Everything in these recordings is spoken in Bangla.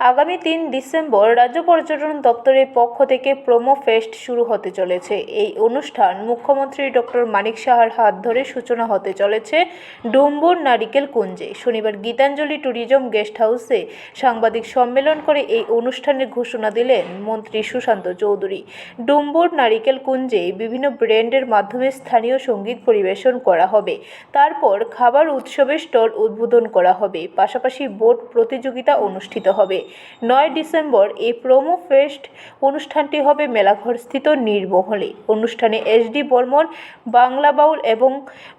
আগামী তিন ডিসেম্বর রাজ্য পর্যটন দপ্তরের পক্ষ থেকে প্রোমো ফেস্ট শুরু হতে চলেছে। এই অনুষ্ঠান মুখ্যমন্ত্রী ডক্টর মানিক সাহার হাত ধরে সূচনা হতে চলেছে ডুম্বুর নারিকেল কুঞ্জে। শনিবার গীতাঞ্জলি ট্যুরিজম গেস্ট হাউসে সাংবাদিক সম্মেলন করে এই অনুষ্ঠানের ঘোষণা দিলেন মন্ত্রী সুশান্ত চৌধুরী। ডুম্বুর নারিকেল কুঞ্জে বিভিন্ন ব্র্যান্ডের মাধ্যমে স্থানীয় সংগীত পরিবেশন করা হবে। তারপর খাবার উৎসবের স্টল উদ্বোধন করা হবে। পাশাপাশি বোট প্রতিযোগিতা অনুষ্ঠিত হবে। নয় ডিসেম্বর এই প্রোমো ফেস্ট অনুষ্ঠানটি হবে মেলাঘরস্থিত নির্মহলে। অনুষ্ঠানে এসডি বর্মন, বাংলা বাউল এবং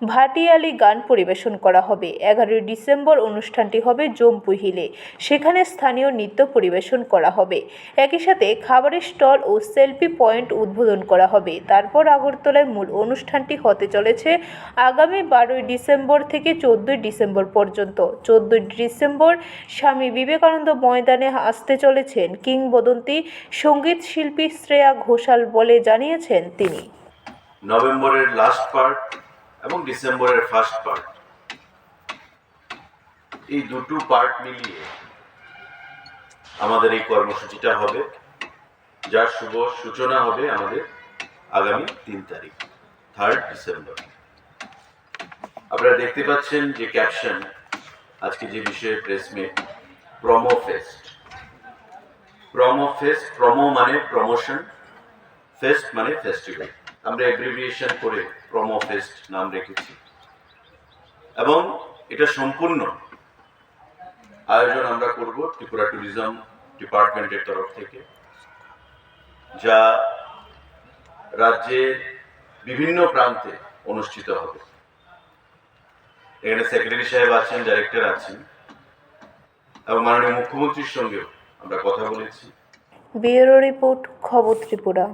ভাটিয়ালি গান পরিবেশন করা হবে। এগারোই ডিসেম্বর অনুষ্ঠানটি হবে জম্পু হিলে। সেখানে স্থানীয় নৃত্য পরিবেশন করা হবে। একই সাথে খাবারের স্টল ও সেলফি পয়েন্ট উদ্বোধন করা হবে। তারপর আগরতলায় মূল অনুষ্ঠানটি হতে চলেছে আগামী বারোই ডিসেম্বর থেকে চোদ্দোই ডিসেম্বর পর্যন্ত। চোদ্দোই ডিসেম্বর স্বামী বিবেকানন্দ ময়দানে আসতে চলেছেন কিংবদন্তি সংগীত শিল্পী শ্রেয়া ঘোষাল বলে জানিয়েছেন তিনি। নভেম্বরের লাস্ট পার্ট এবং ডিসেম্বরের ফার্স্ট পার্ট এই দুটো পার্ট মিলিয়ে আমাদের এই কর্মসূচিটা হবে, যার শুভ সূচনা হবে আমাদের আগামী তিন তারিখ থার্ড ডিসেম্বর আপনারা দেখতে পাচ্ছেন যে ক্যাপশন আজকে যে বিষয়ে press meet promo fest promo fest promo মানে প্রমোশন ফেস্ট মানে ফেস্টিভ্যাল আমরা এগ্রিভিয়েশন করে প্রমো ফেস্ট নাম রেখেছি। এবং এটা সম্পূর্ণ আয়োজন আমরা করব ত্রিপুরা ট্যুরিজম ডিপার্টমেন্টের তরফ থেকে, যা রাজ্যের বিভিন্ন প্রান্তে অনুষ্ঠিত হবে। এখানে সেক্রেটারি সাহেব আছেন ডাইরেক্টর আছেন, এবং মাননীয় মুখ্যমন্ত্রীর সঙ্গেও আমরা কথা বলেছি। ব্যুরো রিপোর্ট খবর ত্রিপুরা।